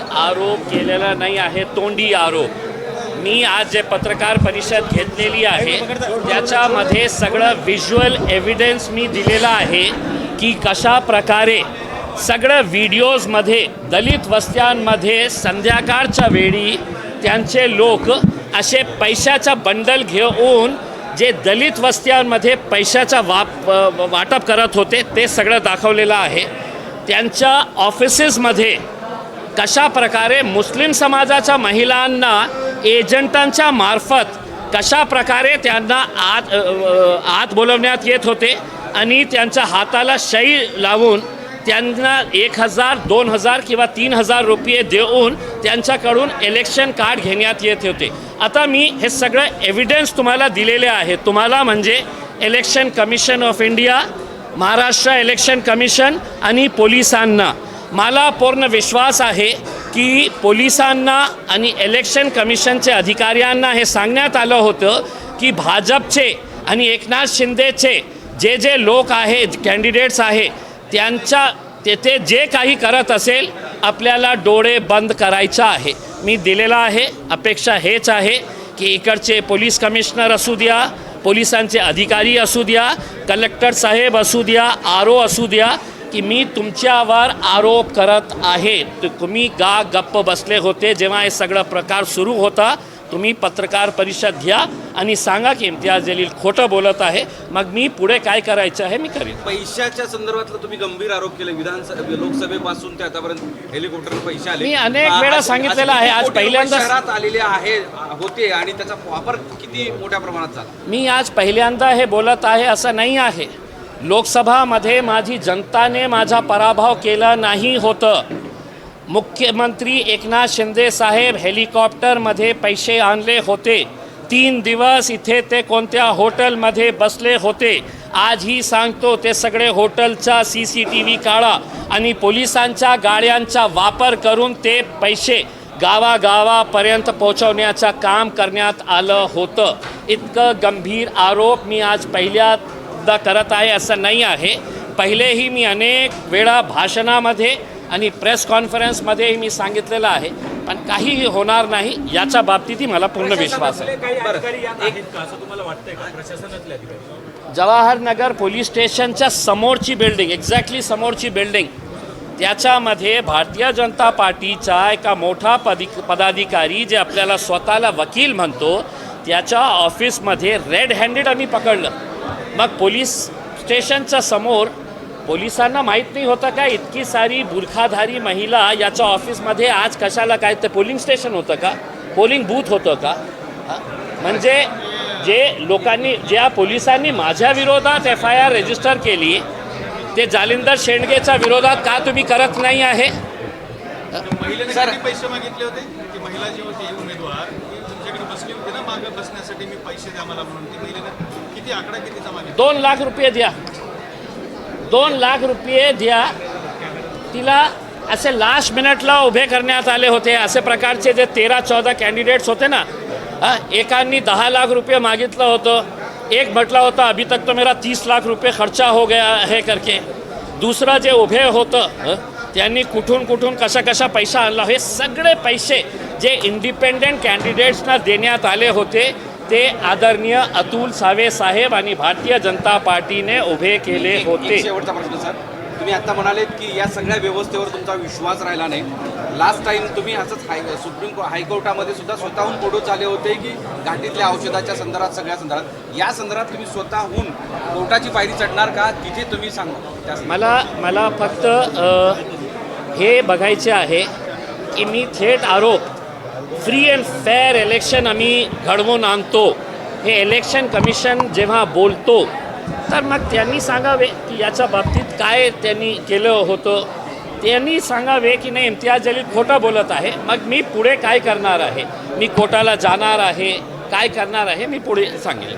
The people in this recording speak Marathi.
आरोप केलेला नाही आहे तोंडी आरोप. मी आज जे पत्रकार परिषद घेतलेली आहे त्याच्यामध्ये सगळं व्हिज्युअल एव्हिडन्स मी दिलेला आहे की कशा प्रकारे सगळं व्हिडिओजमध्ये दलित वस्त्यांमध्ये संध्याकाळच्या वेळी त्यांचे लोक असे पैशाचा बंडल घेऊन जे दलित वस्त्यांमध्ये पैशाचा वाप वाटप करत होते ते सगळं दाखवलेलं आहे. त्यांच्या ऑफिसेसमध्ये कशा प्रकारे मुस्लिम समाजाच्या महिलांना एजंटांच्या मार्फत कशा प्रकारे त्यांना आत आत बोलवण्यात येत होते आणि त्यांच्या हाताला शई लावून त्यांना एक हजार दोन हजार किंवा तीन हजार रुपये देऊन त्यांच्याकडून इलेक्शन कार्ड घेण्यात येत होते. आता मी हे सगळं एव्हिडन्स तुम्हाला दिलेले आहे तुम्हाला म्हणजे election commission of India Maharashtra election commission आणि पोलिसांना. मला पूर्ण विश्वास आहे की पोलिसांना आणि इलेक्शन कमिशनचे अधिकाऱ्यांना हे सांगण्यात आलं होतं की भाजपचे आणि एकनाथ शिंदेचे जे जे लोक आहेत कॅन्डिडेट्स आहे त्यांच्या तेथे जे काही करत असेल आपल्याला डोळे बंद करायचं आहे. मी दिलेला आहे अपेक्षा हेच आहे की इकडचे पोलीस कमिशनर असू द्या पोलिसांचे अधिकारी असू द्या कलेक्टर साहेब असू द्या आर ओ असू द्या की मी तुमच्यावर आरोप करत आहे. तुम्ही गा गप्प बसले होते जेव्हा हे सगळं प्रकार सुरू होता. तुम्ही पत्रकार परिषद घ्या आणि सांगा की इम्तियाज जलील खोटं बोलत आहे. मग मी पुढे काय करायचं आहे मी करीन. पैशाच्या संदर्भातलं तुम्ही गंभीर आरोप केले. विधानसभा लोकसभेपासून ते आतापर्यंत हेलिकॉप्टर पैसे आले. मी अनेक वेळा सांगितलेलं आहे. आज पहिल्यांदाच- शहरात आलेले आहे होते आणि त्याचा वापर किती मोठ्या प्रमाणात झाला? मी आज पहिल्यांदा हे बोलत आहे असं नाही आहे. लोकसभामध्ये माझी जनताने माझा पराभव केला नाही होतं. मुख्यमंत्री एकनाथ शिंदे साहेब हेलिकॉप्टरमध्ये पैसे आणले होते. तीन दिवस इथे ते कोणत्या हॉटेलमध्ये बसले होते. आजही सांगतो ते सगळे हॉटेलचा सी सी टी व्ही काढा आणि पोलिसांच्या गाड्यांचा वापर करून ते पैसे गावागावापर्यंत पोहोचवण्याचं काम करण्यात आलं होतं. इतकं गंभीर आरोप मी आज पहिल्यांदा करत आहे असं नाही आहे. पहिलेही मी अनेक वेळा भाषणामध्ये आणि प्रेस कॉन्फरन्समध्येही मी सांगितलेलं आहे. पण काहीही होणार नाही याच्या बाबतीतही मला पूर्ण विश्वास आहे. जवाहरनगर पोलीस स्टेशनच्या समोरची बिल्डिंग एक्झॅक्टली समोरची बिल्डिंग त्याच्यामध्ये भारतीय जनता पार्टीचा एका मोठा पदी पदाधिकारी जे आपल्याला स्वतःला वकील म्हणतो त्याच्या ऑफिसमध्ये रेड हँडेड आम्ही पकडलं. मग पोलीस स्टेशनच्या समोर पोलिसांना माहीत नाही होतं का इतकी सारी बुरखाधारी महिला याच्या ऑफिसमध्ये आज कशाला काय ते पोलिंग स्टेशन होतं का? पोलिंग बूथ होतं का? म्हणजे जे लोकांनी ज्या पोलिसांनी माझ्या विरोधात एफ आय आर रजिस्टर केली ते जालिंदर शेंडगेच्या विरोधात का तुम्ही करत नाही आहे? पैसे मागितले होते? महिला जी होती उमेदवार होती ना मागे बसण्यासाठी मी पैसे द्या मला म्हणून. ती महिलेनं किती आकडा कितीचा मागितला? दोन लाख रुपये द्या. दोन लाख रुपये द्या. तिला असे लास्ट मिनिटला उभे करण्यात आले होते. असे प्रकारचे जे तेरा चौदा कॅन्डिडेट्स होते ना एकांनी दहा लाख रुपये मागितलं होतं. एक म्हटलं होतं अभी तक तो मेरा तीस लाख रुपये खर्चा हो गया है करके. दुसरं जे उभे होतं त्यांनी कुठून कुठून कशा कशा पैसा आणला हे सगळे पैसे जे इंडिपेंडेंट कॅन्डिडेट्सना देण्यात आले होते ते आदरणीय अतुल सावे साहेब आणि भारतीय जनता पार्टीने उभे केले होते. शेवटचा प्रश्न सर. तुम्ही आता म्हणालेत की या सगळ्या व्यवस्थेवर तुमचा विश्वास राहिला नाही. लास्ट टाइम तुम्ही असंच हाय सुप्रीम हायकोर्टामध्ये सुद्धा स्वतःहून फोटोच आले होते की घाटीतल्या औषधाच्या संदर्भात सगळ्या संदर्भात. या संदर्भात तुम्ही स्वतःहून कोर्टाची पायरी चढणार का? तिथे तुम्ही सांगा. मला मला फक्त हे बघायचे आहे की मी थेट आरोप फ्री अँड फेअर इलेक्शन आम्ही घडवून आणतो. हे इलेक्शन कमिशन जेव्हा बोलतो तर मग त्यांनी सांगावे की याच्या बाबतीत काय त्यांनी केलं होतं. त्यांनी सांगावे की नाही इम्तियाज जलील खोटं बोलत आहे. मग मी पुढे काय करणार आहे? मी कोटाला जाणार आहे? काय करणार आहे? मी पुढे सांगेल.